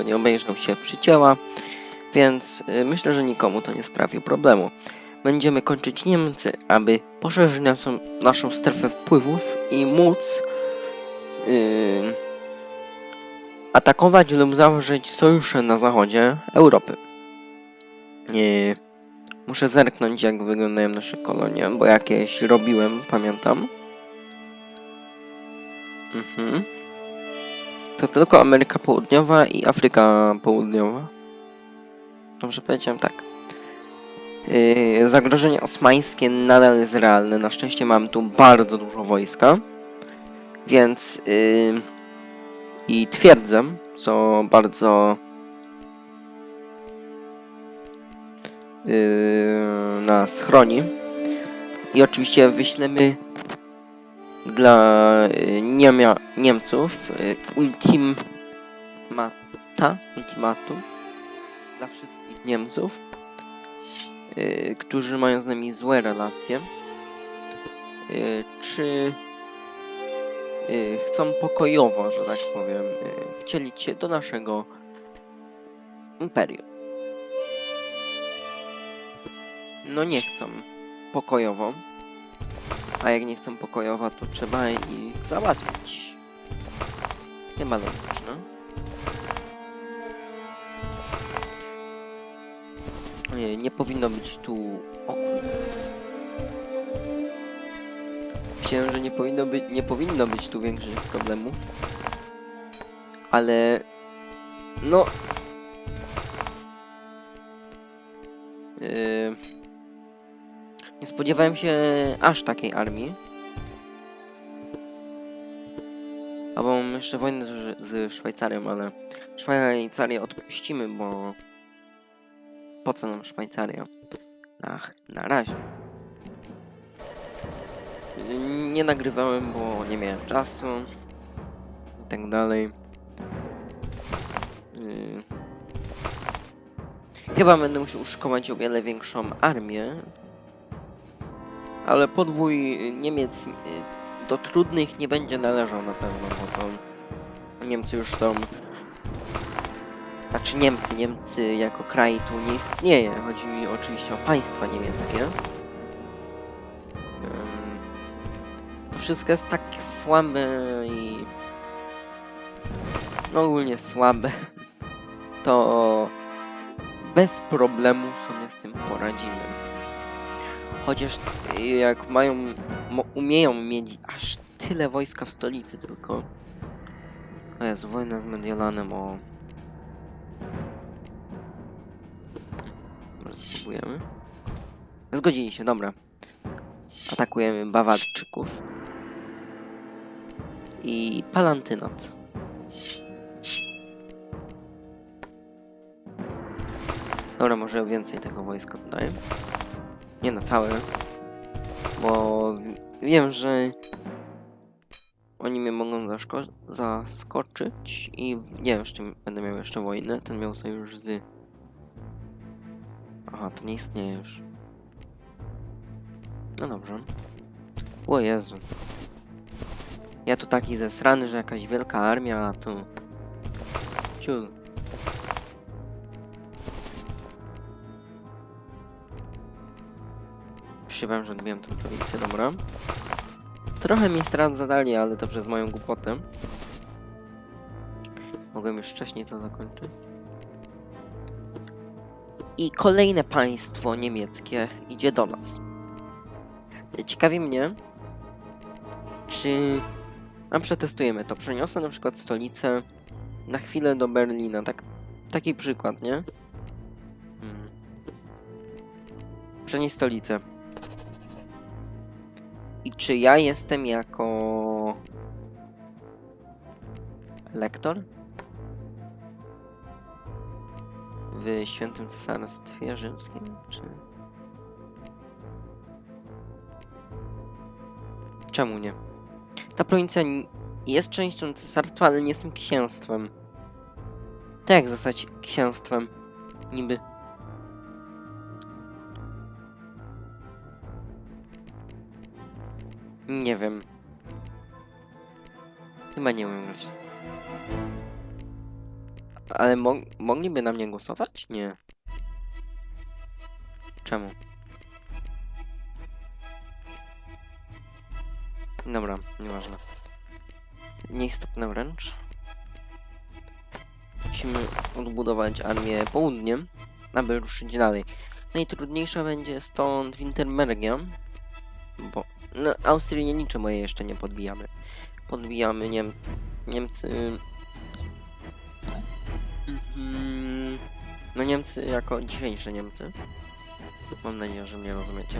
tego nie obejrzał, się przycięła, więc y, myślę, że nikomu to nie sprawi problemu. Będziemy kończyć Niemcy, aby poszerzyć naszą, naszą strefę wpływów i móc y, atakować lub zawrzeć sojusze na zachodzie Europy. Y, muszę zerknąć, jak wyglądają nasze kolonie, bo jakieś robiłem, pamiętam. Mhm. To tylko Ameryka Południowa i Afryka Południowa. Dobrze powiedziałem tak. Yy, zagrożenie osmańskie nadal jest realne. Na szczęście mam tu bardzo dużo wojska. Więc yy, i twierdzę, co bardzo yy, nas chroni. I oczywiście wyślemy dla y, Niemia, Niemców y, ultimata, ultimatum dla wszystkich Niemców, y, którzy mają z nami złe relacje, czy chcą pokojowo, że tak powiem, wcielić się do naszego imperium. No nie chcą pokojowo. A jak nie chcą pokojowa, to trzeba ich załatwić. Chyba logiczne. Nie, nie powinno być tu... O kurde. Myślałem, że nie powinno być, nie powinno być tu większych problemów. Ale... No... Yy... Nie spodziewałem się aż takiej armii. A bo mam jeszcze wojnę z, z Szwajcarią, ale Szwajcarię odpuścimy, bo po co nam Szwajcaria? Ach, na razie. Nie nagrywałem, bo nie miałem czasu i tak dalej. Yy. Chyba będę musiał uszykować o wiele większą armię, ale podwój Niemiec y, do trudnych nie będzie należał na pewno, bo to Niemcy już są. Znaczy Niemcy, Niemcy jako kraj tu nie istnieje. Chodzi mi oczywiście o państwa niemieckie. To wszystko jest tak słabe i no ogólnie słabe. To bez problemu sobie z tym poradzimy. Chociaż y, jak mają, umieją mieć aż tyle wojska w stolicy tylko. O Jezu, wojna z Mediolanem o... Spróbujemy. Zgodzili się, dobra. Atakujemy Bawarczyków. I Palantynat. Dobra, może więcej tego wojska tutaj. Nie no, całe. Bo wiem, że oni mnie mogą zaskoczyć i nie wiem, z czym będę miał jeszcze wojnę. Ten miał sojusz z... Aha, to nie istnieje już. No dobrze. O Jezu. Ja tu taki zesrany, że jakaś wielka armia, a tu... Ciul. Się bałem, że odbiłem tę prowincję, dobra. Trochę mi strat zadali, ale to przez moją głupotę. Mogłem już wcześniej to zakończyć. I kolejne państwo niemieckie idzie do nas. Ciekawi mnie, czy... A przetestujemy to. Przeniosę na przykład stolicę na chwilę do Berlina. Tak, taki przykład, nie? Hmm. Przenieść stolicę. I czy ja jestem jako lektor w Świętym Cesarstwie Rzymskim, czy czemu nie? Ta prowincja jest częścią cesarstwa, ale nie jestem księstwem. To jak zostać księstwem? Niby. Nie wiem. Chyba nie umiem grać. Ale mo mogliby na mnie głosować? Nie. Czemu? Dobra, nieważne. Nieistotne wręcz. Musimy odbudować armię południem, aby ruszyć dalej. Najtrudniejsza będzie stąd Winterbergia, bo no, Austrii nie liczę, bo jej jeszcze nie podbijamy. Podbijamy Niem Niemcy... Mhm. No Niemcy jako dzisiejsze Niemcy. Mam nadzieję, że mnie rozumiecie.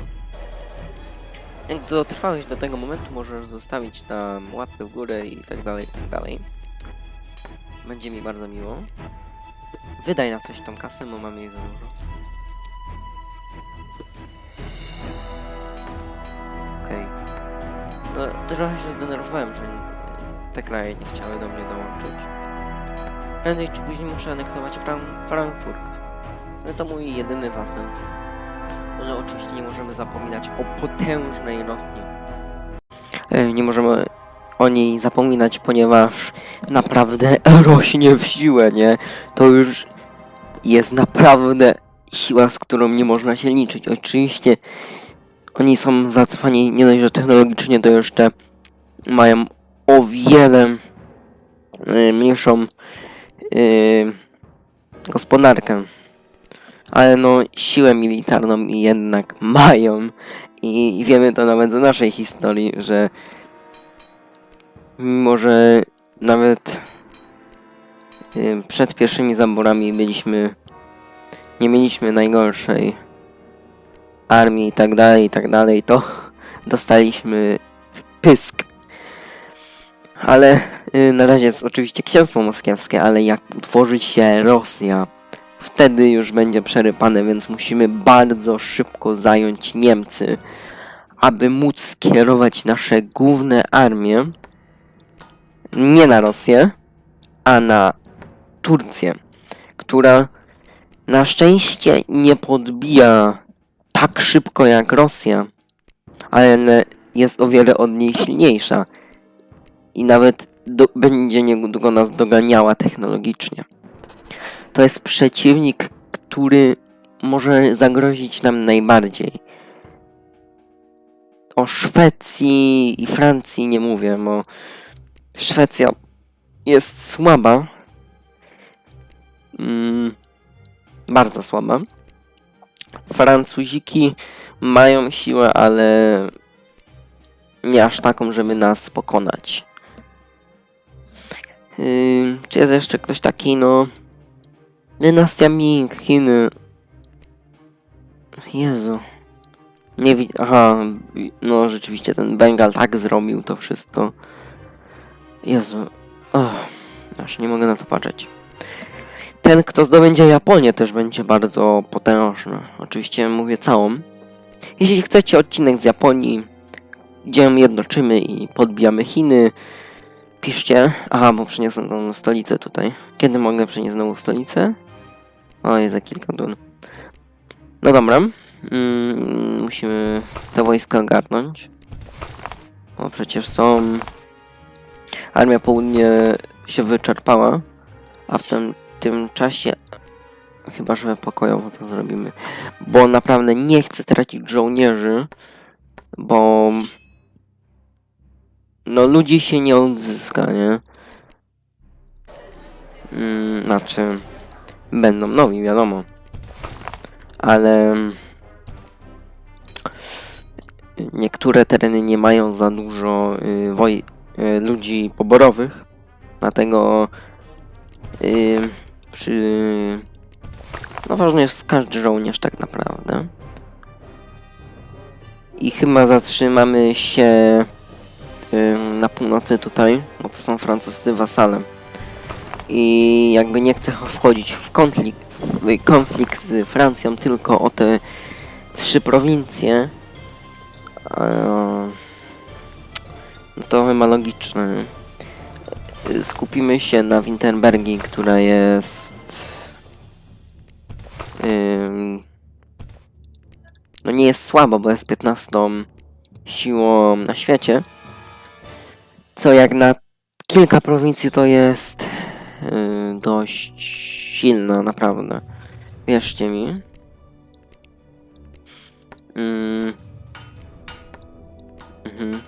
Jak dotrwałeś do tego momentu, możesz zostawić tam łapkę w górę i tak dalej, i tak dalej. Będzie mi bardzo miło. Wydaj na coś tą kasę, bo mam jej za dużo. No, trochę się zdenerwowałem, że te kraje nie chciały do mnie dołączyć. Prędzej czy później muszę anektować Fran Frankfurt. No to mój jedyny wasen. Ale oczywiście nie możemy zapominać o potężnej Rosji. E, Nie możemy o niej zapominać, ponieważ naprawdę rośnie w siłę, nie? To już jest naprawdę siła, z którą nie można się liczyć. Oczywiście oni są zacofani nie dość, że technologicznie, to jeszcze mają o wiele y, mniejszą y, gospodarkę. Ale no, siłę militarną jednak mają. I wiemy to nawet z naszej historii, że mimo, że nawet y, przed pierwszymi zaborami byliśmy nie mieliśmy najgorszej armii i tak dalej, i tak dalej, to dostaliśmy pysk. Ale y, na razie jest oczywiście księstwo moskiewskie, ale jak utworzy się Rosja, wtedy już będzie przerypane, więc musimy bardzo szybko zająć Niemcy, aby móc skierować nasze główne armie nie na Rosję, a na Turcję, która na szczęście nie podbija tak szybko jak Rosja, ale jest o wiele od niej silniejsza i nawet do, będzie niedługo nas doganiała technologicznie. To jest przeciwnik, który może zagrozić nam najbardziej. O Szwecji i Francji nie mówię, bo Szwecja jest słaba. Mm, bardzo słaba. Francuziki mają siłę, ale nie aż taką, żeby nas pokonać. Yy, czy jest jeszcze ktoś taki, no... Dynastia Ming, Chiny. Jezu. Nie widzę. Aha, no rzeczywiście ten Bengal tak zrobił to wszystko. Jezu. Oh, aż nie mogę na to patrzeć. Ten, kto zdobędzie Japonię, też będzie bardzo potężny. Oczywiście mówię całą. Jeśli chcecie odcinek z Japonii, gdzie jednoczymy i podbijamy Chiny, piszcie. Aha, bo przeniosłem tą stolicę tutaj. Kiedy mogę przenieść znowu stolicę? O, jest za kilka dni. No dobra. Mm, musimy te wojska ogarnąć. Bo przecież są... Armia Południe się wyczerpała, a w tym, tym czasie chyba, że pokojowo to zrobimy. Bo naprawdę nie chcę tracić żołnierzy, bo no ludzi się nie odzyska, nie? Mm, znaczy będą nowi, wiadomo. Ale niektóre tereny nie mają za dużo y, woj- y, ludzi poborowych, dlatego y, przy no ważny jest każdy żołnierz tak naprawdę. I chyba zatrzymamy się ym, na północy tutaj, bo to są francuscy wasale. I jakby nie chcę wchodzić w konflikt, w konflikt z Francją tylko o te trzy prowincje. ale No to chyba logiczne. Skupimy się na Winterbergi, która jest ym, no nie jest słaba, bo jest 15 siłą na świecie. Co jak na kilka prowincji to jest yy, dość silna, naprawdę. Wierzcie mi. Mm. Mhm.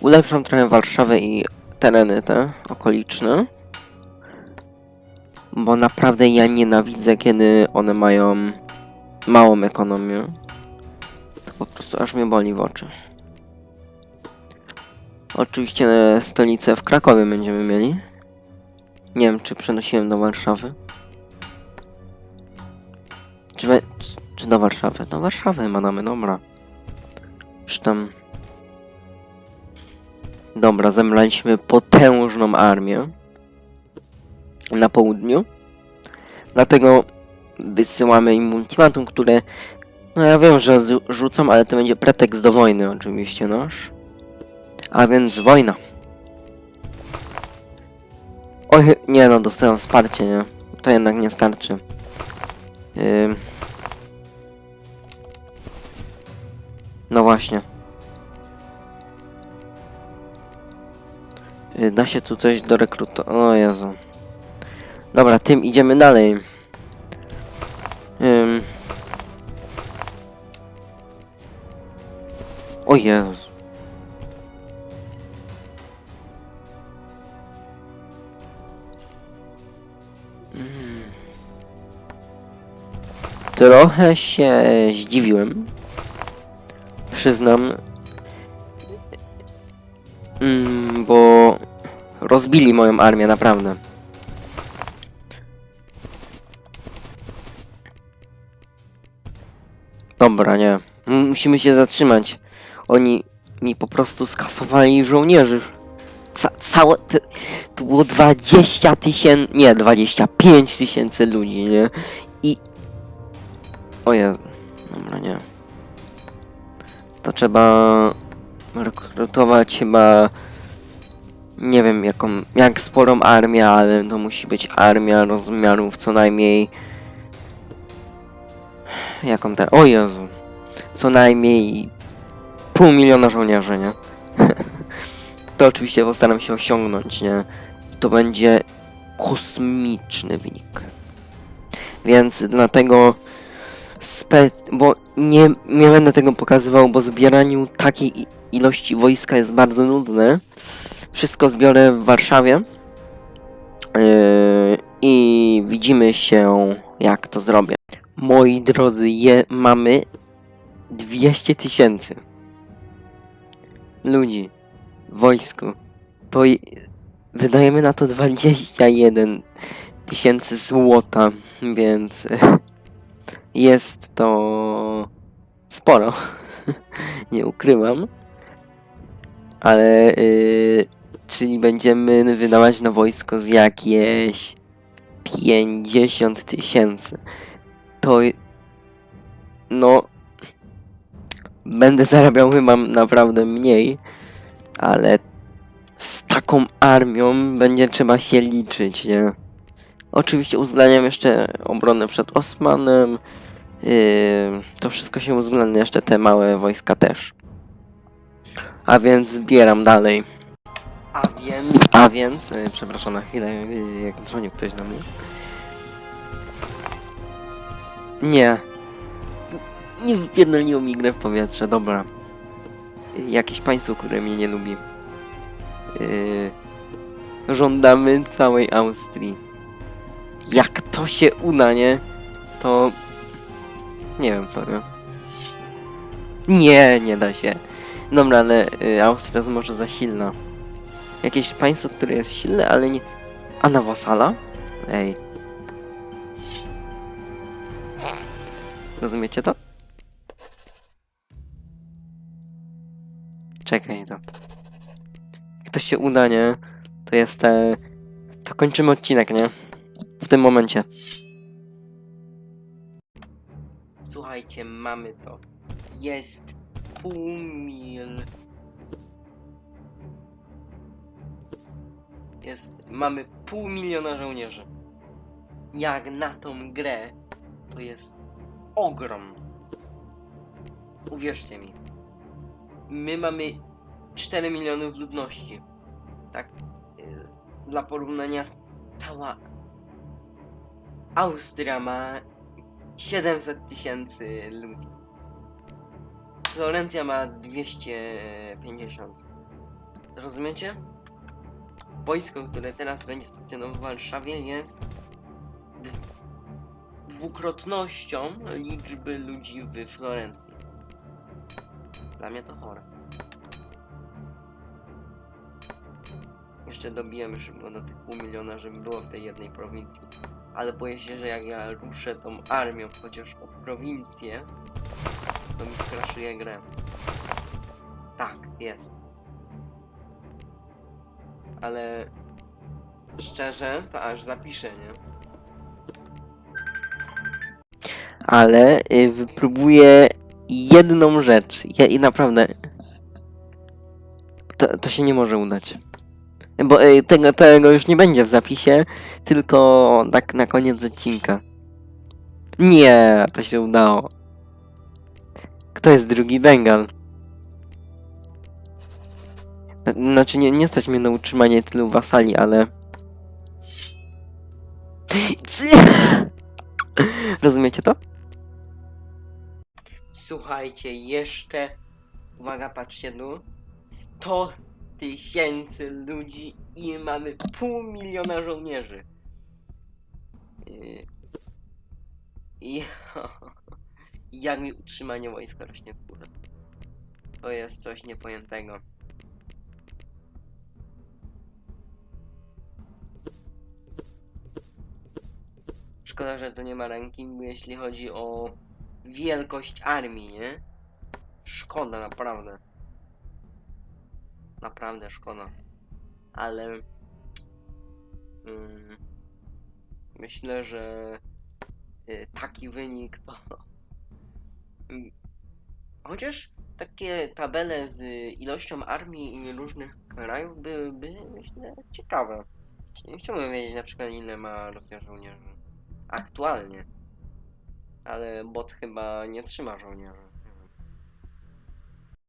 Ulepszam trochę Warszawę i tereny te okoliczne. Bo naprawdę ja nienawidzę, kiedy one mają małą ekonomię. To po prostu aż mnie boli w oczy. Oczywiście stolicę w Krakowie będziemy mieli. Nie wiem, czy przenosiłem do Warszawy. Czy, czy- do Warszawy? Do Warszawy mamy, dobra. Czy tam... Dobra, zemlaliśmy potężną armię na południu. Dlatego wysyłamy im ultimatum, które... No ja wiem, że rzucą, ale to będzie pretekst do wojny oczywiście nasz. A więc wojna. Oj, nie no, dostałem wsparcie, nie? To jednak nie starczy. Ym. No właśnie. Da się tu coś do rekrutu. O Jezu. Dobra, tym idziemy dalej. Ym. O Jezus. Mm. Trochę się zdziwiłem. Przyznam. Mm, bo rozbili moją armię, naprawdę. Dobra, nie. Musimy się zatrzymać. Oni mi po prostu skasowali żołnierzy. Ca całe. To było 20 tysięcy. Nie, 25 tysięcy ludzi, nie? I. O Jezu. Dobra, nie. To trzeba rekrutować chyba. Nie wiem jaką. Jak sporą armię, ale to musi być armia rozmiarów co najmniej. Jaką te. O Jezu. Co najmniej pół miliona żołnierzy, nie? to oczywiście postaram się osiągnąć, nie? To będzie kosmiczny wynik. Więc dlatego spe... bo nie, nie będę tego pokazywał, bo zbieraniu takiej ilości wojska jest bardzo nudne. Wszystko zbiorę w Warszawie. Yy, I widzimy się, jak to zrobię. Moi drodzy, je, mamy 200 tysięcy ludzi w wojsku. To wydajemy na to 21 tysięcy złota, więc jest to sporo. Nie ukrywam. Ale yy, czyli będziemy wydawać na wojsko z jakieś 50 tysięcy. To no będę zarabiał chyba naprawdę mniej, ale z taką armią będzie trzeba się liczyć, nie? Oczywiście uwzględniam jeszcze obronę przed Osmanem. Yy, to wszystko się uwzględnia, jeszcze te małe wojska też. A więc zbieram dalej. A więc, a więc, yy, przepraszam na chwilę, yy, jak dzwonił ktoś do mnie. Nie. Nie wypierdoliło mi grę w powietrze, dobra. Yy, Jakieś państwo, które mnie nie lubi. Yy, żądamy całej Austrii. Jak to się uda, nie? To... Nie wiem co, nie? Nie, nie da się. Dobra, ale y, Austria jest może za silna. Jakieś państwo, które jest silne, ale nie... A na wasala? Ej. Rozumiecie to? Czekaj to. Jak to się uda, nie? To jest te... To kończymy odcinek, nie? W tym momencie. Słuchajcie, mamy to. Jest pół mil. Jest, mamy pół miliona żołnierzy. Jak na tą grę, to jest ogrom. Uwierzcie mi. My mamy 4 milionów ludności. Tak, y, dla porównania cała Austria ma 700 tysięcy ludzi. Florencja ma 250. Rozumiecie? Wojsko, które teraz będzie stacjonowało w Warszawie jest dw- dwukrotnością liczby ludzi w Florencji. Dla mnie to chore. Jeszcze dobijemy szybko do tych pół miliona, żeby było w tej jednej prowincji. Ale boję się, że jak ja ruszę tą armią chociaż o prowincję, to mi skraszuje grę. Tak, jest. Ale szczerze, to aż zapiszę, nie? Ale y, wypróbuję jedną rzecz. Ja, I naprawdę. To, to się nie może udać. Bo y, tego, tego już nie będzie w zapisie, tylko tak na koniec odcinka. Nie, to się udało. Kto jest drugi Bengal? Znaczy, nie, nie stać mnie na utrzymanie tylu wasali, ale... Rozumiecie to? Słuchajcie, jeszcze... Uwaga, patrzcie tu. 100 tysięcy ludzi i mamy pół miliona żołnierzy. Yy, I jak mi utrzymanie wojska rośnie w górę. To jest coś niepojętego. Szkoda, że tu nie ma rankingu, jeśli chodzi o wielkość armii, nie? Szkoda, naprawdę. Naprawdę szkoda. Ale... Mm, myślę, że y, taki wynik to... Mm, Chociaż takie tabele z ilością armii i różnych krajów byłyby, myślę, ciekawe. Nie chciałbym wiedzieć na przykład ile ma Rosja żołnierzy. Aktualnie. Ale bot chyba nie trzyma żołnierzy.